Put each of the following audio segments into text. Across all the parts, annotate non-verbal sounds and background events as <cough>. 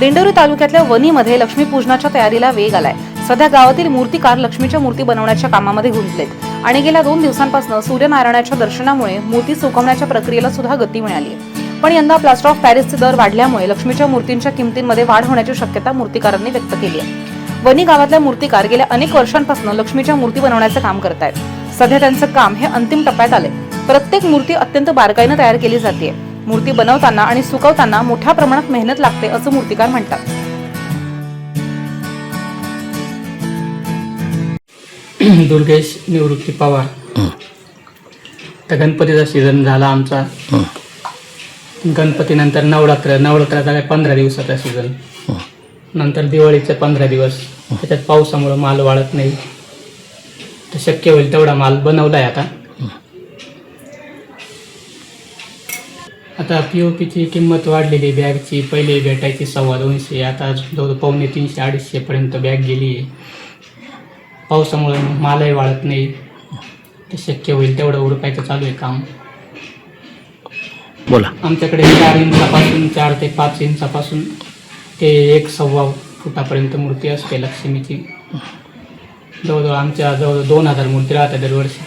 दिंडोरी तालुक्यातल्या वनीमध्ये लक्ष्मीपूजनाच्या तयारीला वेग आलाय. सध्या गावातील मूर्तिकार लक्ष्मीच्या मूर्ती बनवण्याच्या कामामध्ये गुंतलेत. आणि गेल्या दोन दिवसांपासून सूर्यनारायणाच्या दर्शनामुळे मूर्ती सुकवण्याच्या प्रक्रियेला सुद्धा गती मिळाली आहे. पण यंदा प्लास्टर ऑफ पॅरिसचे दर वाढल्यामुळे लक्ष्मीच्या मूर्तींच्या किमतींमध्ये वाढ होण्याची शक्यता मूर्तिकारांनी व्यक्त केली आहे. वनी गावातल्या मूर्तिकार गेल्या अनेक वर्षांपासून लक्ष्मीच्या मूर्ती बनवण्याचं काम करतायत. सध्या त्यांचं काम हे अंतिम टप्प्यात आले प्रत्येक मूर्ती अत्यंत बारकाईनं तयार केली जाते मूर्ती बनवताना आणि सुकवताना मोठ्या प्रमाणात मेहनत लागते असं मूर्तिकार म्हणतात. <clears throat> दुर्गेश निवृत्ती पवार. तर गणपतीचा सीझन झाला आमचा. गणपतीनंतर नवरात्र नवरात्राचा काय पंधरा दिवसाचा सीझन नंतर दिवाळीचे पंधरा दिवस. त्याच्यात पावसामुळं माल वाळत नाही. तर शक्य होईल तेवढा माल बनवलाय आता. आता पी ओ पीची किंमत वाढलेली आहे. बॅगची पहिले भेटायची सव्वा दोनशे आता जवळ पावणे तीनशे अडीचशेपर्यंत बॅग गेली आहे. पावसामुळे मालही वाळत नाही. ते शक्य होईल तेवढं उरकायचं चालू आहे काम. बोला. आमच्याकडे चार इंचापासून चार ते पाच इंचापासून ते एक सव्वा फुटापर्यंत मूर्ती असते लक्ष्मीची. जवळजवळ आमच्या जवळ दोन हजार मूर्ती राहतात दरवर्षी.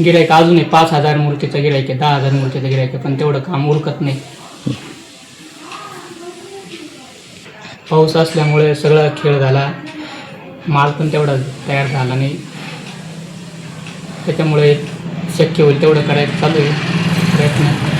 गिरायक अजूनही पाच हजार मूर्तीचं गिरायक आहे दहा हजार मूर्तीचं गिरायक आहे पण तेवढं काम उरकत नाही. पाऊस असल्यामुळे सगळा खेळ झाला. माल पण तेवढा तयार झाला नाही. त्याच्यामुळे शक्य होईल तेवढं करायचं चालू आहे. प्रयत्न.